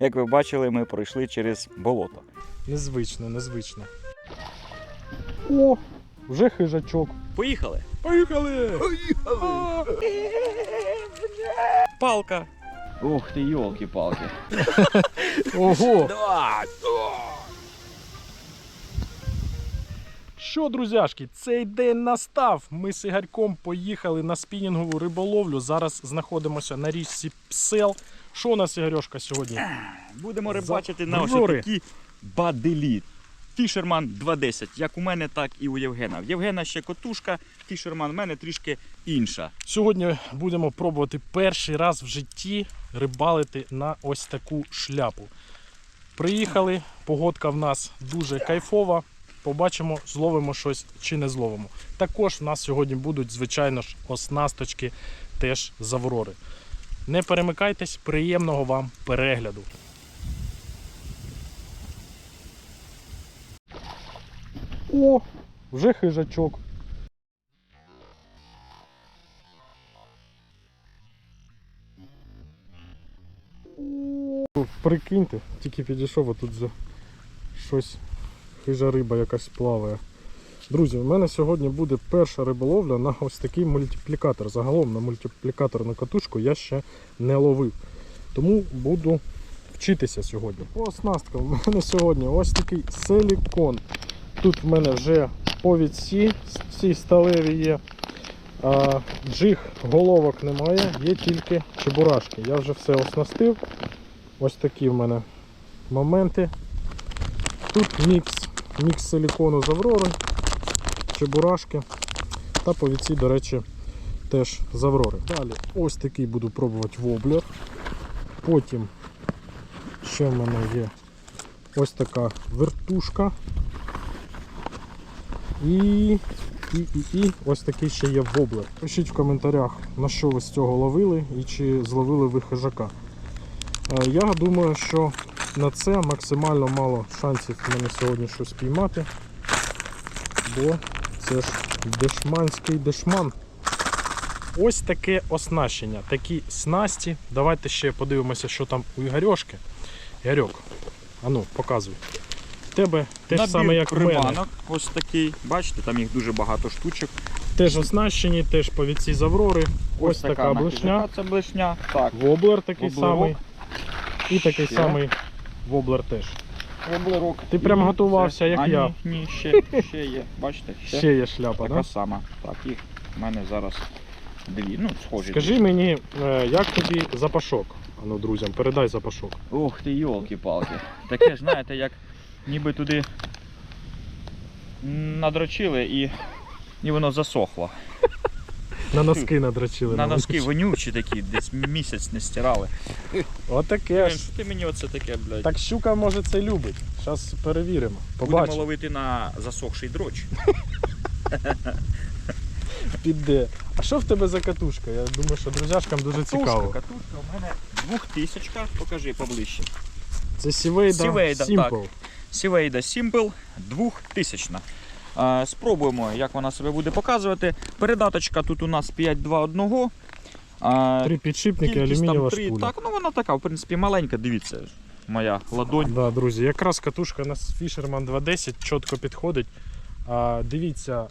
Як ви бачили, ми пройшли через болото. Незвично, незвично. О, вже хижачок. Поїхали! Поїхали! Поїхали! Палка! Ух ти, йолки-палки. Ого! Да! Що, друзяшки, цей день настав. Ми з Ігорьком поїхали на спінінгову риболовлю. Зараз знаходимося на річці Псел. Що у нас, Ігорьошка, сьогодні? Будемо рибачити на ось такі баделі. Фішерман 2.10, як у мене, так і у Євгена. В Євгена ще котушка, фішерман в мене трішки інша. Сьогодні будемо пробувати перший раз в житті рибалити на ось таку шляпу. Приїхали, погодка в нас дуже кайфова. Побачимо, зловимо щось чи не зловимо. Також в нас сьогодні будуть, звичайно ж, оснасточки теж з Аврори. Не перемикайтесь, приємного вам перегляду. О, вже хижачок. Прикиньте, тільки підійшов, а тут вже щось хижа риба якась плаває. Друзі, у мене сьогодні буде перша риболовля на ось такий мультиплікатор. Загалом на мультиплікаторну катушку я ще не ловив. Тому буду вчитися сьогодні. По оснасткам у мене сьогодні ось такий силікон. Тут в мене вже повідці ці сталеві є. А, джиг головок немає, є тільки чебурашки. Я вже все оснастив. Ось такі в мене моменти. Тут мікс, мікс силікону з Аврори, чебурашки та повіці, до речі, теж з Аврори. Далі ось такий буду пробувати воблер. Потім ще в мене є ось така вертушка. І, і, і, і ось такий ще є воблер. Пишіть в коментарях, на що ви з цього ловили і чи зловили ви хижака. Е, Я думаю, що на це максимально мало шансів мене сьогодні щось піймати. Бо це ж дешманський дешман. Ось таке оснащення, такі снасті. Давайте ще подивимося, що там у Ігорьошки. Ігорьок, а ну, показуй. В тебе те ж саме, як в мене. ось такий. Бачите, там їх дуже багато штучок. Теж оснащені, теж повідці з Аврори. Ось, така на блишня. Це блишня. Так. Воблер такий Воблерок. самий. І такий Ще. самий воблер теж. Воблерок. Ти прям готувався, як а, я. Ні, ні, ще, ще є. Бачите? Ще, Ще є шляпа, така так? сама. Так, їх в мене зараз дві. Ну, схожі. Скажи мені, е, як тобі запашок? Ану, друзям, передай запашок. Ух ти, йолки-палки. Таке, знаєте, як ніби туди надрочили і, і воно засохло. На носки надрочили. На носки вонючі такі, десь місяць не стирали. Отаке ж. що ти мені оце таке, блядь? Так щука може це любить. Зараз перевіримо. Будемо Побачимо. ловити на засохший дроч. Піде. А що в тебе за катушка? Я думаю, що друзяшкам дуже цікаво. Катушка, катушка у мене двохтисячка, покажи поближче. Це Сівейда Сівейда, Simple. Сівейда Simple 2000. Е, Спробуємо, як вона себе буде показувати. Передаточка тут у нас 521. Е, Три підшипники, алюмінієва шпуля. Так, ну вона така, в принципі, маленька, дивіться. Моя ладонь. Да, друзі, якраз катушка на Fisherman 210 чітко підходить. А, дивіться,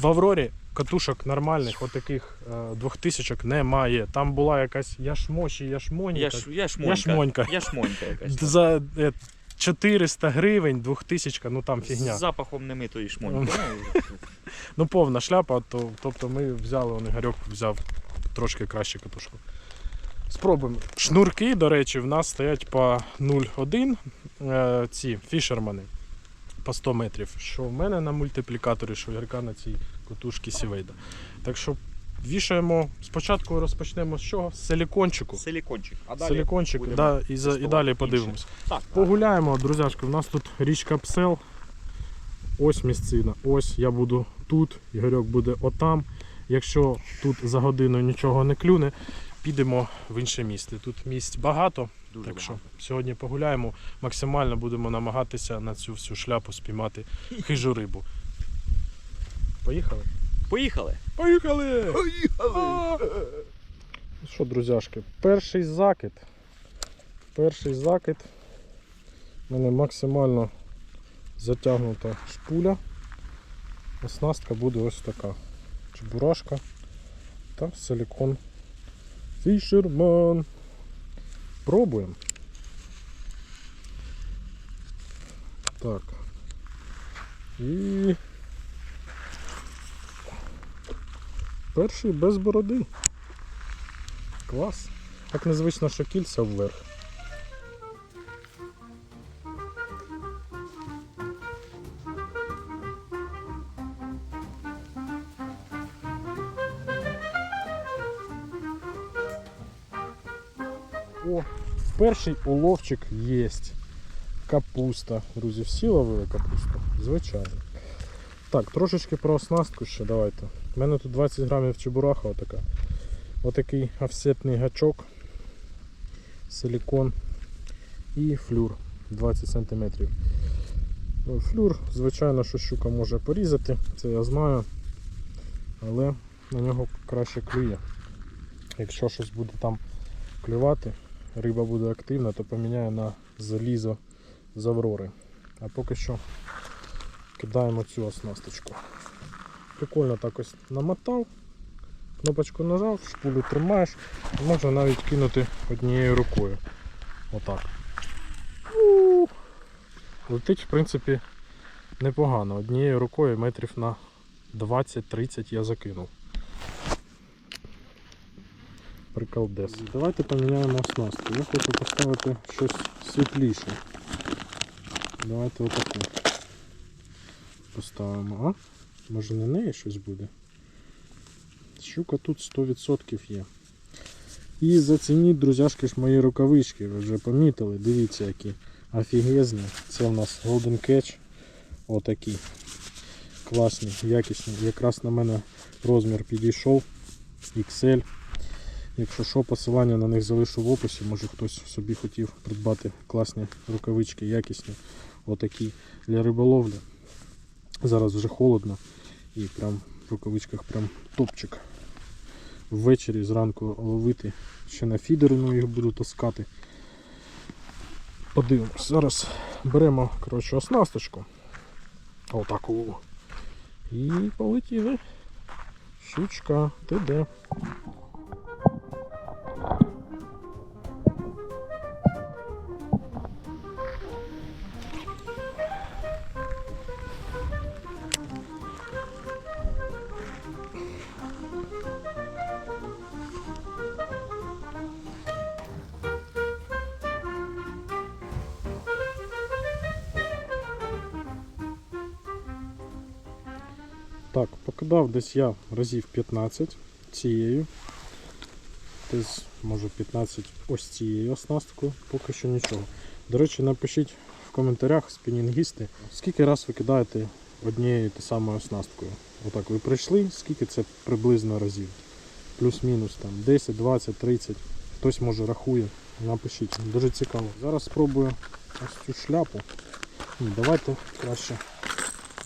в Аврорі катушок нормальних, отаких е, 2000 немає. Там була якась яшмоші, яшмоні. Я, ж, я шмонька. Я шмонька. Я шмонька якась. За 400 гривень, 2000, ну там фігня. З запахом немитої шмоньки. Ну, Ну повна шляпа, то, тобто ми взяли, он Ігорьок взяв трошки краще катушку. Спробуємо. Шнурки, до речі, в нас стоять по 0,1 е, ці фішермани по 100 метрів. Що в мене на мультиплікаторі, що в Ігорка на цій катушці Сівейда. Так що вішаємо, спочатку розпочнемо з чого? З силікончику. Силікончик. А далі Силікончик, будемо да, і, за, і далі інше. подивимось. Так, Погуляємо, друзяшки. У нас тут річка Псел. Ось місцина. Ось я буду тут, Ігорьок буде отам. Якщо тут за годину нічого не клюне, підемо в інше місце. Тут місць багато, дуже так що багато. сьогодні погуляємо. Максимально будемо намагатися на цю всю шляпу спіймати хижу рибу. Поїхали? Поїхали. Поїхали! Поїхали! Що, друзяшки, перший закид. Перший закид. У мене максимально затягнута шпуля. Оснастка буде ось така. Чебурашка та силикон Фішерман. Пробуємо. Так. І перший без бороди. Клас. Так незвично, що кільця вверх. О, перший уловчик є. Капуста. Друзі, всі ловили капусту? Звичайно. Так, трошечки про оснастку ще давайте. У мене тут 20 грамів чебураха отака. Отакий офсетний гачок, силікон і флюр 20 см. Ну, Флюр, звичайно, що щука може порізати, це я знаю, але на нього краще клює. Якщо щось буде там клювати, риба буде активна, то поміняю на залізо з Аврори. А поки що кидаємо цю оснасточку. Прикольно так ось намотав, кнопочку нажав, шпулю тримаєш, можна навіть кинути однією рукою. Отак. Летить, в принципі, непогано. Однією рукою метрів на 20-30 я закинув. Приколдес. Давайте поміняємо оснастку. Я хочу поставити щось світліше. Давайте отаку поставимо. Може на неї щось буде? Щука тут 100% є. І зацініть, друзяшки, ж мої рукавички, ви вже помітили, дивіться які офігезні. Це у нас Golden Catch. Отакі. Класні, якісні. Якраз на мене розмір підійшов. XL. Якщо що, посилання на них залишу в описі, може хтось собі хотів придбати класні рукавички, якісні, отакі для риболовлі. Зараз вже холодно і прям в рукавичках прям топчик. Ввечері зранку ловити. Ще на фідерину їх буду таскати. Подивимось. Зараз беремо коротше, оснасточку. Отаку. І полетіли. Щучка, ти де? Десь я разів 15 цією. Десь, може 15 ось цією оснасткою, поки що нічого. До речі, напишіть в коментарях спінінгісти, скільки раз ви кидаєте однією та самою оснасткою. Отак ви прийшли, скільки це приблизно разів. Плюс-мінус там 10, 20, 30. Хтось може рахує. Напишіть. Дуже цікаво. Зараз спробую ось цю шляпу. Давайте краще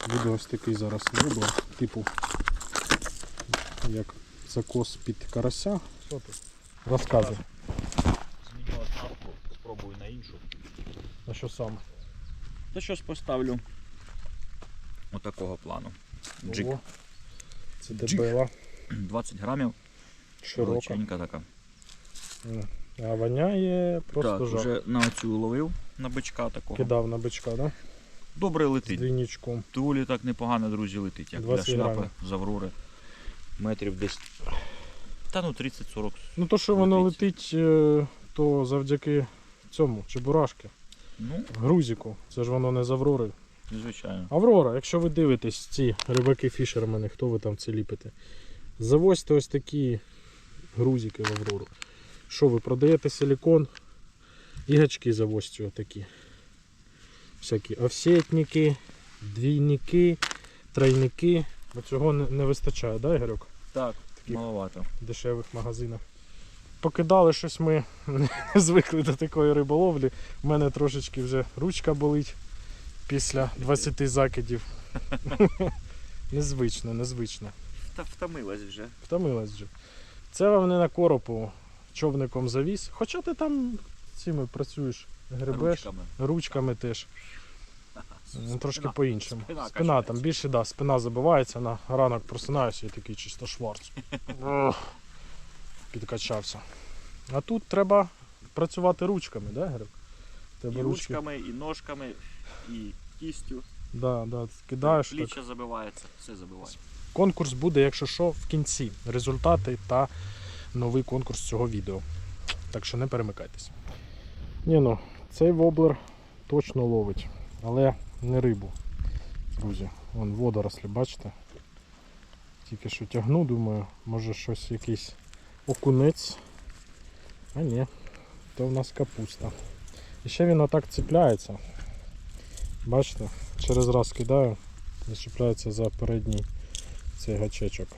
буде ось такий зараз вибор, типу як закос під карася. Що тут? Розказуй. Зміню оснастку, спробую на іншу. На що саме? Та щось поставлю отакого плану. Джик. Ого. Це Джик. дебела, 20 грамів, широка. величенька така. А воняє просто так, жах. вже на оцю ловив на бичка такого. Кидав на бичка, да? Добре З летить. двійничком. Доволі так непогано, друзі, летить. Як для шляпи з Аврори. Метрів десь. Та ну 30-40. Ну то, що воно Летить. е, то завдяки цьому, чебурашки, Ну, грузику. Це ж воно не з Аврори. звичайно. Аврора, якщо ви дивитесь ці рибаки фішермени, хто ви там це ліпите, завозьте ось такі грузики в Аврору. Що ви продаєте силікон і гачки завозьте отакі. Всякі офсетники, двійники, тройники. Бо цього не, не вистачає, да, Ігорьок? Так, Таких маловато. в дешевих магазинах. Покидали щось ми, не звикли до такої риболовлі. У мене трошечки вже ручка болить після 20 закидів. незвично, незвично. Та втомилась вже. Втомилась вже. Це вам не на коропу човником завіз. Хоча ти там цими працюєш, гребеш, Ручками. ручками теж. Ну, Трошки Спина. по-іншому. Спина Спина, там більше, да, спина забивається, на ранок просинаюся і такий чисто шварц. Підкачався. А тут треба працювати ручками, да, Гриб? Тебе І ручки. ручками, і ножками, і кістю. Да, да, кидаєш. Так. Забивається, все забивається. Конкурс буде, якщо що, в кінці. Результати та новий конкурс цього відео. Так що не перемикайтесь. Ні, ну, цей воблер точно ловить, але не рибу. Друзі, вон водорослі, бачите? Тільки що тягну, думаю, може щось якийсь окунець. А ні, то в нас капуста. І ще він отак цепляється. Бачите, через раз кидаю, зачіпляється за передній цей гачечок.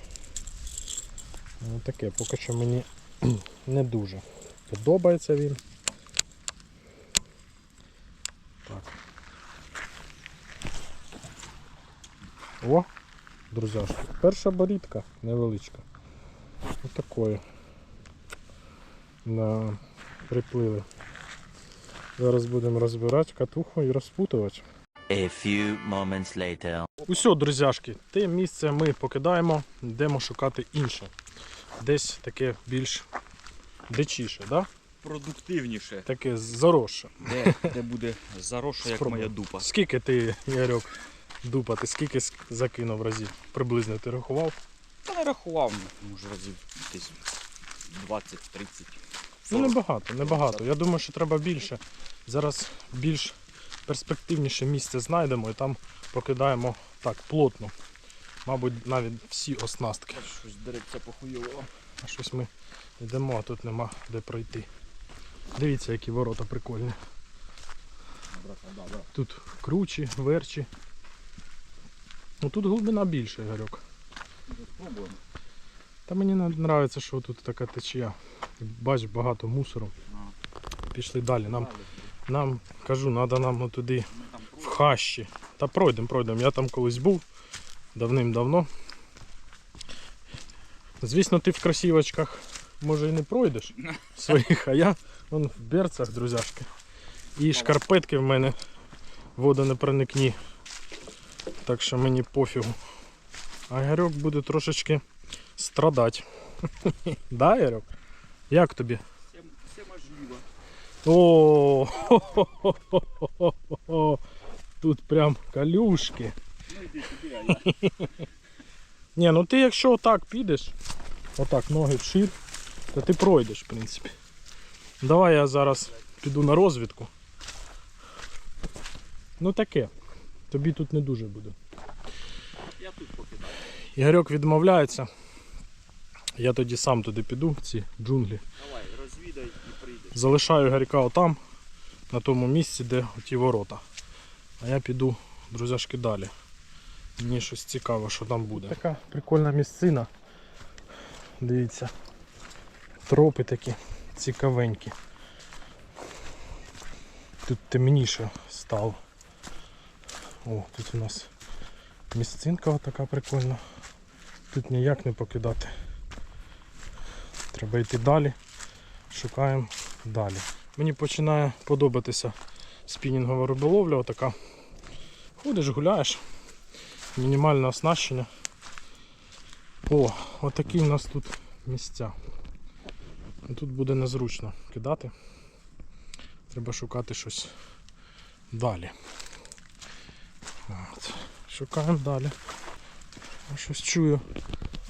Ну, таке, поки що мені не дуже подобається він. Так. О, друзяшки, перша борідка невеличка. Ось Отакої. На приплили. Зараз будемо розбирати катуху і розпутувати. A few moments later. Усьо, друзяшки, те місце ми покидаємо, йдемо шукати інше. Десь таке більш дичіше, да? Продуктивніше. таке заросше. Де, де буде заросша, як Спробуй. моя дупа. Скільки ти, Ярок, дупа, ти скільки закинув разів? Приблизно ти рахував? Та не рахував, може разів десь 20-30. Ну небагато, небагато. Я думаю, що треба більше. Зараз більш перспективніше місце знайдемо і там покидаємо так плотно. Мабуть, навіть всі оснастки. Щось дереться похуйово. А щось ми йдемо, а тут нема де пройти. Дивіться, які ворота прикольні. Тут кручі, верчі. Ну тут глибина більша, Ігорьок. Спробуємо. Та мені не подобається, що тут така течія. Бач, багато мусору. Пішли далі. Нам, нам кажу, треба нам туди в хащі. Та пройдемо, пройдемо. Я там колись був давним-давно. Звісно, ти в кросівочках може і не пройдеш своїх, а я вон в берцях, друзяшки. І шкарпетки в мене водонепроникні. Так що мені пофігу. А Ярок буде трошечки страдати. Да, Ярок? Як тобі? Все, можливо. О, тут прям калюшки. Ні, ну ти якщо отак підеш, отак ноги вшир, то ти пройдеш, в принципі. Давай я зараз піду на розвідку. Ну таке. Тобі тут не дуже буде. Я тут покидаю. Ігорьок відмовляється. Я тоді сам туди піду, в ці джунглі. Давай, розвідай і прийдеш. Залишаю Ігорька отам, на тому місці, де ті ворота. А я піду, друзяшки, далі. Мені щось цікаве, що там буде. Така прикольна місцина. Дивіться. Тропи такі цікавенькі. Тут темніше стало. О, тут у нас місцинка така прикольна. Тут ніяк не покидати. Треба йти далі. Шукаємо далі. Мені починає подобатися спінінгова риболовля. Отака. Ходиш, гуляєш. Мінімальне оснащення. О, отакі в нас тут місця. Тут буде незручно кидати. Треба шукати щось далі. От. Шукаємо далі. Я щось чую.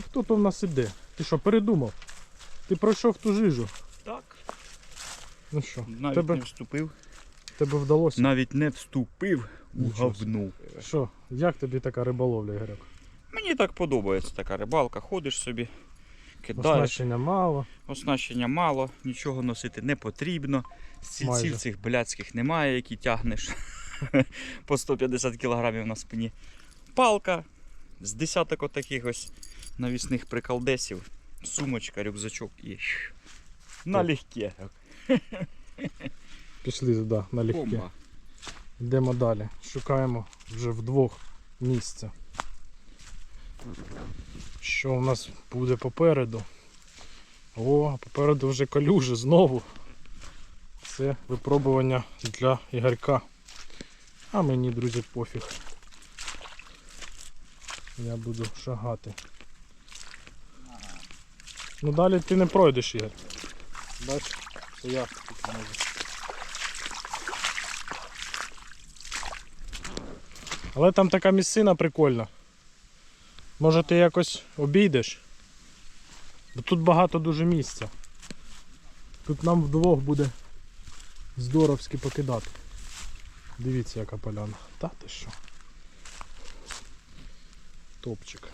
Хто то в нас іде? Ти що, передумав? Ти пройшов ту жижу. Так. Ну що, Навіть тебе, не вступив. тебе вдалося? Навіть не вступив у говну. Що, як тобі така риболовля, Ігорек? Мені так подобається така рибалка. Ходиш собі, кидаєш. Оснащення мало. Оснащення мало, нічого носити не потрібно. Стільців цих блядських немає, які тягнеш по 150 кг на спині. Палка з десяток отаких ось навісних приколдесів, сумочка, рюкзачок і налегке. Пішли туди, налегке. Йдемо далі. Шукаємо вже вдвох місця. Що у нас буде попереду? О, попереду вже калюжі знову. Це випробування для Ігорька. А мені, друзі, пофіг. Я буду шагати. Ну далі ти не пройдеш, Ігор. Бач, це я тут можу. Але там така місцина прикольна. Може ти якось обійдеш? Бо тут багато дуже місця. Тут нам вдвох буде здоровськи покидати. Дивіться, яка поляна. Та ти що? Топчик.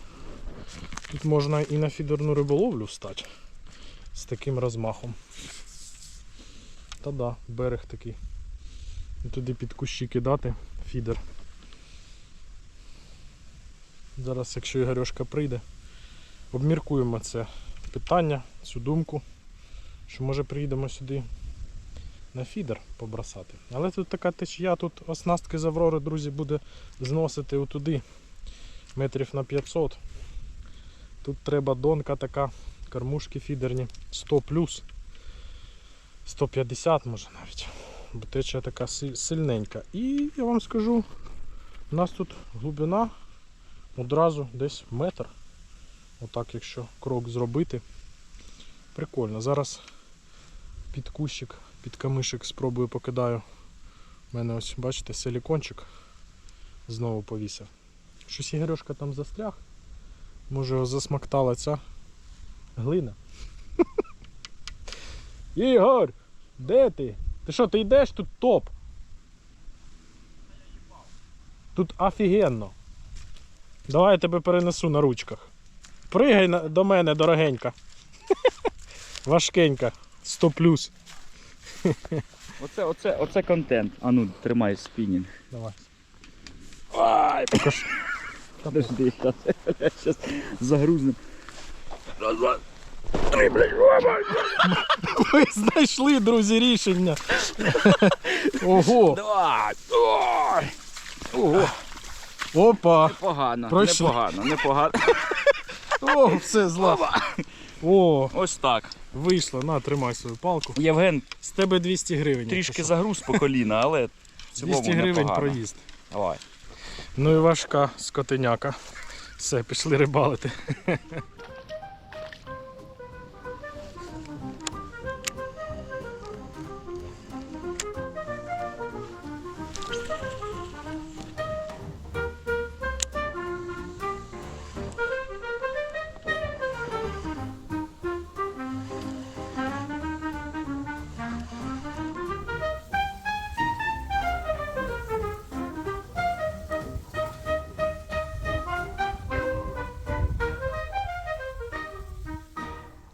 Тут можна і на фідерну риболовлю стати з таким розмахом. Та да, берег такий. І туди під кущі кидати фідер. Зараз, якщо Ігорьошка прийде, обміркуємо це питання, цю думку, що може приїдемо сюди на фідер побросати. Але тут така течія, тут оснастки з Аврори, друзі, буде зносити отуди метрів на 500. Тут треба донка така, кормушки фідерні 100 плюс. 150 може навіть. Бо течія така сильненька. І я вам скажу, у нас тут глибина одразу десь метр. Отак, якщо крок зробити. Прикольно. Зараз під кущик, під камишик спробую покидаю. У мене ось, бачите, силікончик знову повісив. Щось Ігорюшка там застряг. Може його засмактала ця глина. Ігор! Де ти? Ти що, ти йдеш тут топ? Тут офігенно. Давай я тебе перенесу на ручках. Пригай до мене, дорогенька. Важкенька. 100 плюс. Оце, оце, оце контент. А ну, тримай спінінг. Давай. Ай, покажи. Подожди, зараз загрузнем. Раз, два, три, блядь, оба. Ви знайшли, друзі, рішення. Ого. Давай. Ой. Ого, Опа. непогано, Пройшли. непогано, непогано. О, все зла. О, Ось так. вийшло. На, тримай свою палку. Євген З тебе 200 гривень. трішки якщо загруз по коліна, але в цілому 200 гривень непогано. проїзд. Давай. Ну і важка скотиняка. Все, пішли рибалити.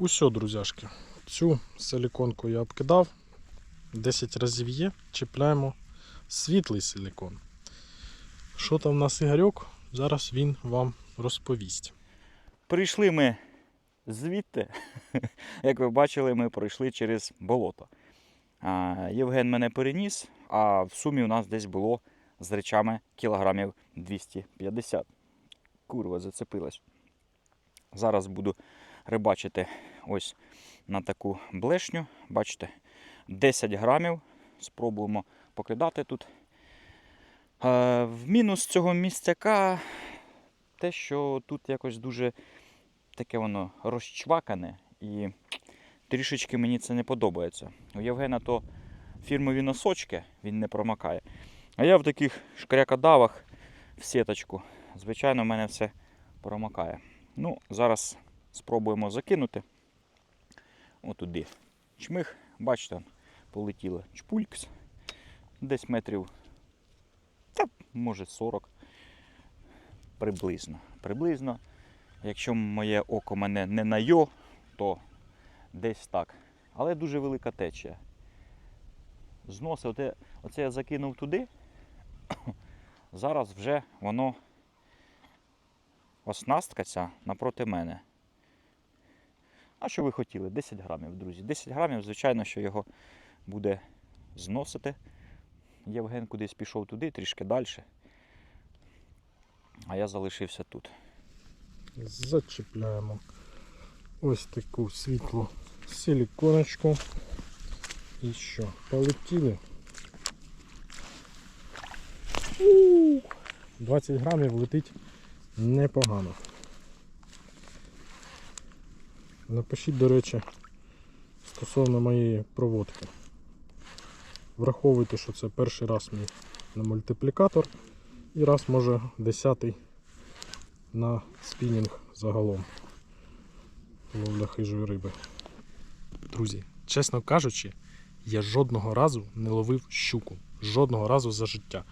Усьо, друзяшки. Цю силіконку я обкидав. 10 разів є. Чіпляємо світлий силікон. Що там в нас Ігорьок? Зараз він вам розповість. Прийшли ми звідти. Як ви бачили, ми пройшли через болото. Євген мене переніс, а в сумі у нас десь було з речами кілограмів 250. Курва зацепилась. Зараз буду рибачити ось на таку блешню. Бачите, 10 грамів. Спробуємо покидати тут. Е, В мінус цього місцяка те, що тут якось дуже таке воно розчвакане і трішечки мені це не подобається. У Євгена то фірмові носочки, він не промакає. А я в таких шкрякодавах в сіточку. Звичайно, в мене все промакає. Ну, зараз спробуємо закинути. Отуди. Чмих, бачите, полетіли чпулькс. Десь метрів, та, може 40 приблизно. Приблизно. Якщо моє око мене не на йо, то десь так. Але дуже велика течія. Зноси, оте, оце я закинув туди. Зараз вже воно оснастка ця напроти мене. А що ви хотіли? 10 грамів, друзі. 10 грамів, звичайно, що його буде зносити. Євген кудись пішов туди, трішки далі. А я залишився тут. Зачіпляємо ось таку світлу силіконочку. І що? Полетіли. 20 грамів летить непогано. Напишіть, до речі, стосовно моєї проводки. Враховуйте, що це перший раз мій на мультиплікатор і раз, може, десятий на спінінг загалом. Ловля хижої риби. Друзі, чесно кажучи, я жодного разу не ловив щуку. Жодного разу за життя.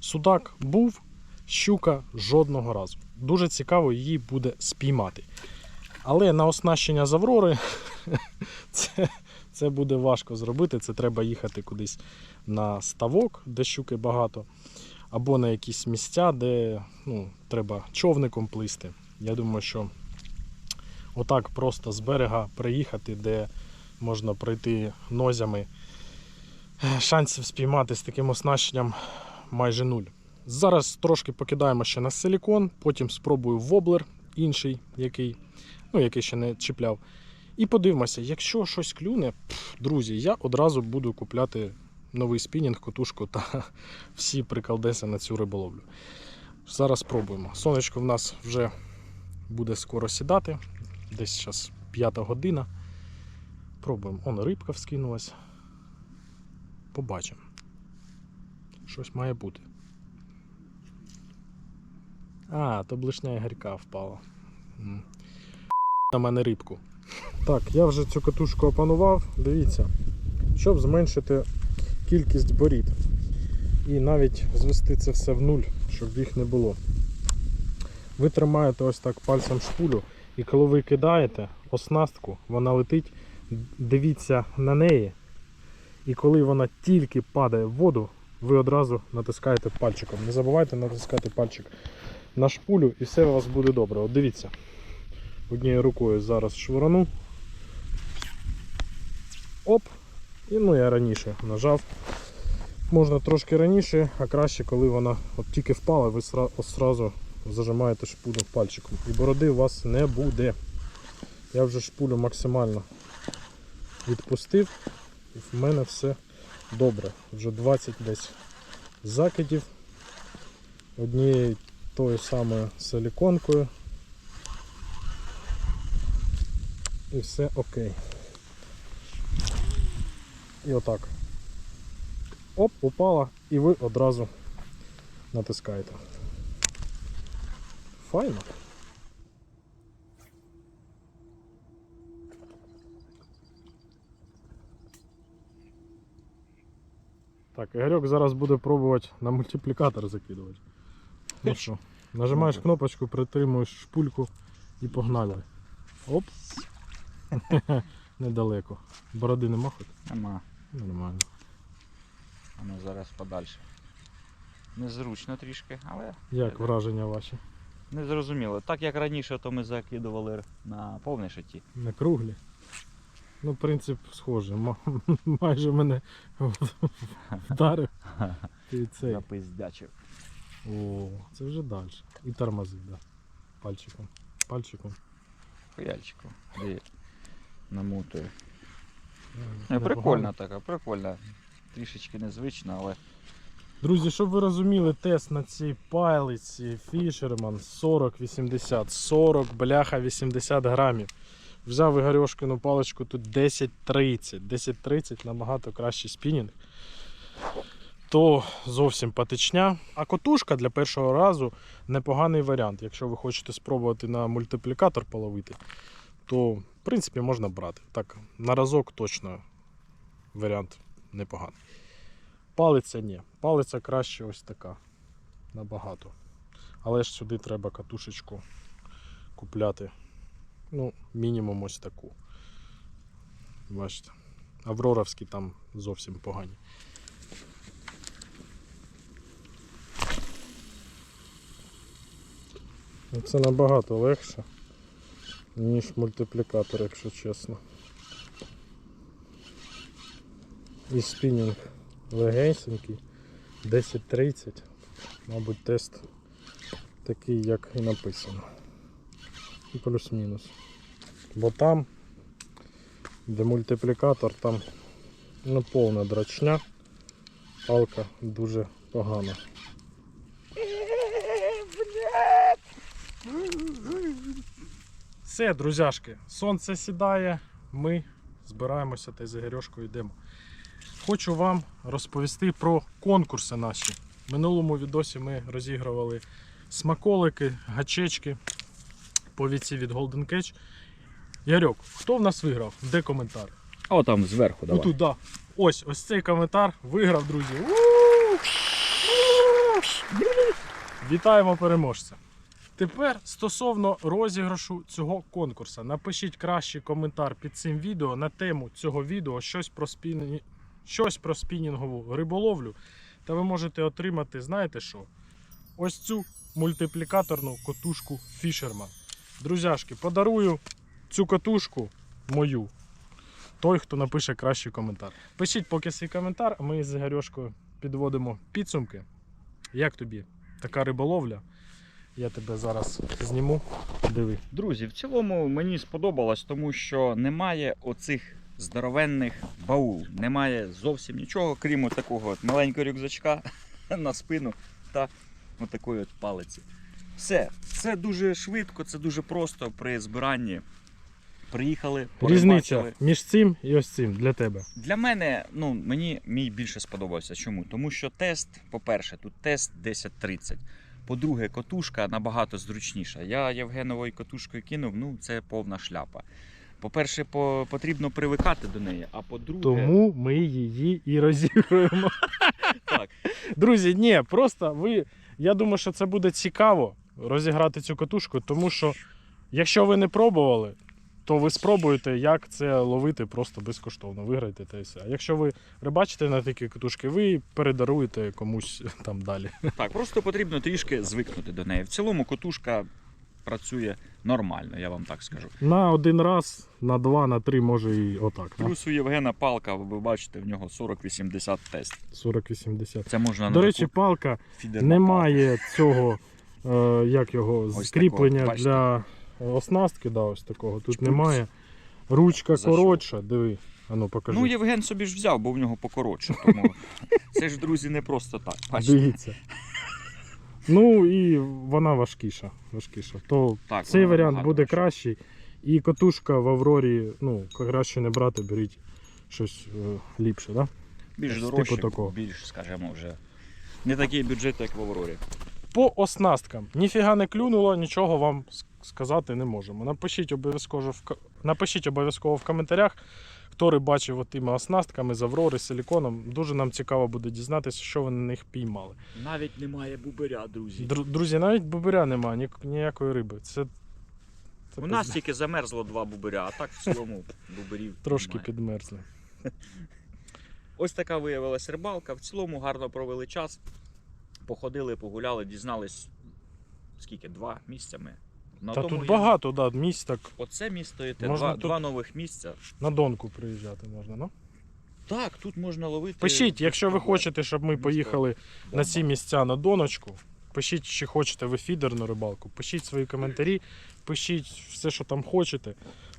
Судак був, щука жодного разу. Дуже цікаво її буде спіймати. Але на оснащення з Аврори це, це буде важко зробити. Це треба їхати кудись на ставок, де щуки багато, або на якісь місця, де ну, треба човником плисти. Я думаю, що отак просто з берега приїхати, де можна пройти нозями. Шансів спіймати з таким оснащенням майже нуль. Зараз трошки покидаємо ще на силікон, потім спробую воблер інший, який, ну, який ще не чіпляв. І подивимося, якщо щось клюне, друзі, я одразу буду купляти новий спінінг, котушку та всі приколдеси на цю риболовлю. Зараз спробуємо. Сонечко в нас вже буде скоро сідати. Десь зараз п'ята година. Пробуємо. Он рибка вскинулась. Побачимо. Щось має бути. А, то блишня ігорька впала. На мене рибку. Так, я вже цю катушку опанував. Дивіться, щоб зменшити кількість борід. І навіть звести це все в нуль, щоб їх не було. Ви тримаєте ось так пальцем шпулю, і коли ви кидаєте оснастку, вона летить, дивіться на неї. І коли вона тільки падає в воду, ви одразу натискаєте пальчиком. Не забувайте натискати пальчик на шпулю і все у вас буде добре. От дивіться. Однією рукою зараз швирану. Оп! І ну я раніше нажав. Можна трошки раніше, а краще, коли вона от тільки впала, ви сразу зажимаєте шпулю пальчиком. І бороди у вас не буде. Я вже шпулю максимально відпустив. І в мене все добре. Вже 20 десь закидів. Однією тою самою силіконкою. І все окей. І отак. Оп, упала, і ви одразу натискаєте. Файно. Так, Ігорьок зараз буде пробувати на мультиплікатор закидувати. Ну що, нажимаєш кнопочку, притримуєш шпульку і погнали. Оп. Недалеко. Бороди нема хоч? Нема. Нормально. А ну зараз подальше. Незручно трішки, але Як враження ваші? не зрозуміло. Так як раніше, то ми закидували на повний шаті. На круглі. Ну, принцип схожий. Ма- Майже мене вдарив. І цей. Запиздячив. О, це вже далі. І тормозив, да. Пальчиком. Пальчиком. Хуяльчику. Е, Не, непогано. прикольна така, прикольна. Трішечки незвично, але Друзі, щоб ви розуміли, тест на цій пайлиці Fisherman 40-80, 40 бляха 80 грамів. Взяв Ігорьошкину паличку тут 10-30. 10-30 набагато кращий спінінг. То зовсім патичня. А котушка для першого разу непоганий варіант. Якщо ви хочете спробувати на мультиплікатор половити, то принципі можна брати. Так, на разок точно варіант непоганий. Палиця ні. Палиця краще ось така. Набагато. Але ж сюди треба катушечку купляти. Ну, мінімум ось таку. Бачите. Авроровські там зовсім погані. Ну, Це набагато легше, ніж мультиплікатор, якщо чесно. І спінінг легенький, 10-30. Мабуть, тест такий, як і написано. І плюс-мінус. Бо там, де мультиплікатор, там Ну, повна драчня. Палка дуже погана. Все, друзяшки, сонце сідає, ми збираємося та й за Герьошкою йдемо. Хочу вам розповісти про конкурси наші. В минулому відосі ми розігрували смаколики, гачечки, повіці від Golden Catch. Ярьок, хто в нас виграв? Де коментар? О, там зверху давай. Отут, да. Ось, ось цей коментар виграв, друзі. Вітаємо переможця. Тепер стосовно розіграшу цього конкурсу, напишіть кращий коментар під цим відео на тему цього відео щось про спінні... щось про спінінгову риболовлю. Та ви можете отримати, знаєте що? Ось цю мультиплікаторну котушку Fisherman. Друзяшки, подарую цю котушку мою той, хто напише кращий коментар. Пишіть поки свій коментар, ми з Ігорьошкою підводимо підсумки. Як тобі така риболовля? Я тебе зараз зніму. Диви. Друзі, в цілому мені сподобалось, тому що немає оцих здоровенних баул. Немає зовсім нічого, крім такого от маленького рюкзачка на спину та отакої от палиці. Все, це дуже швидко, це дуже просто при збиранні. Приїхали, Різниця між цим і ось цим для тебе. Для мене, ну мені мій більше сподобався. Чому? Тому що тест, по-перше, тут тест 10.30. По-друге, котушка набагато зручніша. Я Євгеновою котушкою кинув, ну це повна шляпа. По-перше, по, потрібно привикати до неї, а по-друге, Тому ми її і розігруємо. Так. Друзі, ні, просто ви. Я думаю, що це буде цікаво розіграти цю катушку, тому що якщо ви не пробували, то ви спробуєте, як це ловити просто безкоштовно. Виграйте та і все. А якщо ви рибачите на такі катушки, ви передаруєте комусь там далі. так, просто потрібно трішки звикнути до неї. В цілому котушка працює нормально, я вам так скажу. На один раз, на два, на три, може і отак. Плюс у Євгена палка, ви бачите, в нього 40-80 тест. 40-80. Це можна До речі, палка фідерну немає цього, е, як його, Ось скріплення такого, бачите? для оснастки, да, ось такого. Тут Шпульц. немає. Ручка За що? коротша, диви. Ану, покажи. Ну, Євген собі ж взяв, бо в нього покоротше. Тому це ж, друзі, не просто так. Бачите? Дивіться. Ну і вона важкіша. важкіша. То Так, цей варіант буде важча. кращий. І котушка в Аврорі, ну, краще не брати, беріть щось е, ліпше, да? Більш Типу дорожче, такого. більш, скажімо, вже. Не такий бюджет, як в Аврорі. По оснасткам. Ніфіга не клюнуло, нічого вам сказати не можемо. Напишіть обов'язково в, напишіть обов'язково в коментарях, хто рибачив тими оснастками з Аврори, силіконом. Дуже нам цікаво буде дізнатися, що ви на них піймали. Навіть немає бубиря, друзі. Дру- Друзі, навіть бобиря немає, ні, ніякої риби. Це, це У нас тільки замерзло два бубиря, а так в цілому бубирів. трошки немає. підмерзли. Ось така виявилась рибалка. В цілому гарно провели час. Походили, погуляли, дізнались, скільки? Два місця ми. На Та тому тут є- багато, да, місць так Оце місто те, Можна два, тут- два нових місця. на донку приїжджати можна. Ну? Так, тут можна ловити. Пишіть, якщо ви хочете, щоб ми поїхали на ці місця на доночку. Пишіть, чи хочете ви фідерну рибалку. Пишіть свої коментарі, пишіть все, що там хочете.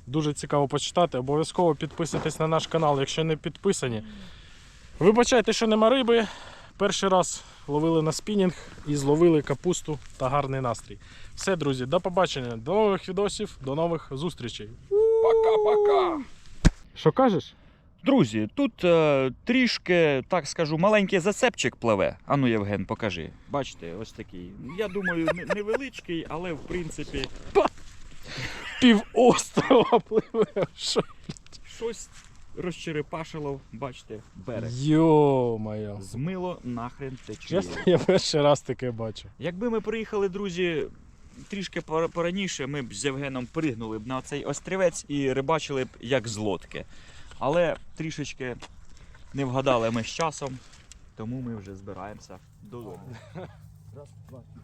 Дуже цікаво почитати. Обов'язково підписуйтесь на наш канал, якщо не підписані. Вибачайте, що нема риби. Перший раз ловили на спінінг і зловили капусту та гарний настрій. Все, друзі, до побачення, до нових відосів, до нових зустрічей. Пока-пока! Що кажеш? Друзі, тут е, трішки, так скажу, маленький зацепчик пливе. Ану, Євген, покажи. Бачите, ось такий. Я думаю, не- невеличкий, але в принципі Пів острова пливе. Що? щось розчерепашило, бачите, берег. Йо-моє. Змило нахрен течію. Чесно, я перший раз таке бачу. Якби ми приїхали, друзі, трішки пора- пораніше, ми б з Євгеном пригнули б на цей острівець і рибачили б як з лодки. Але трішечки не вгадали ми з часом, тому ми вже збираємося додому. Раз, два, три.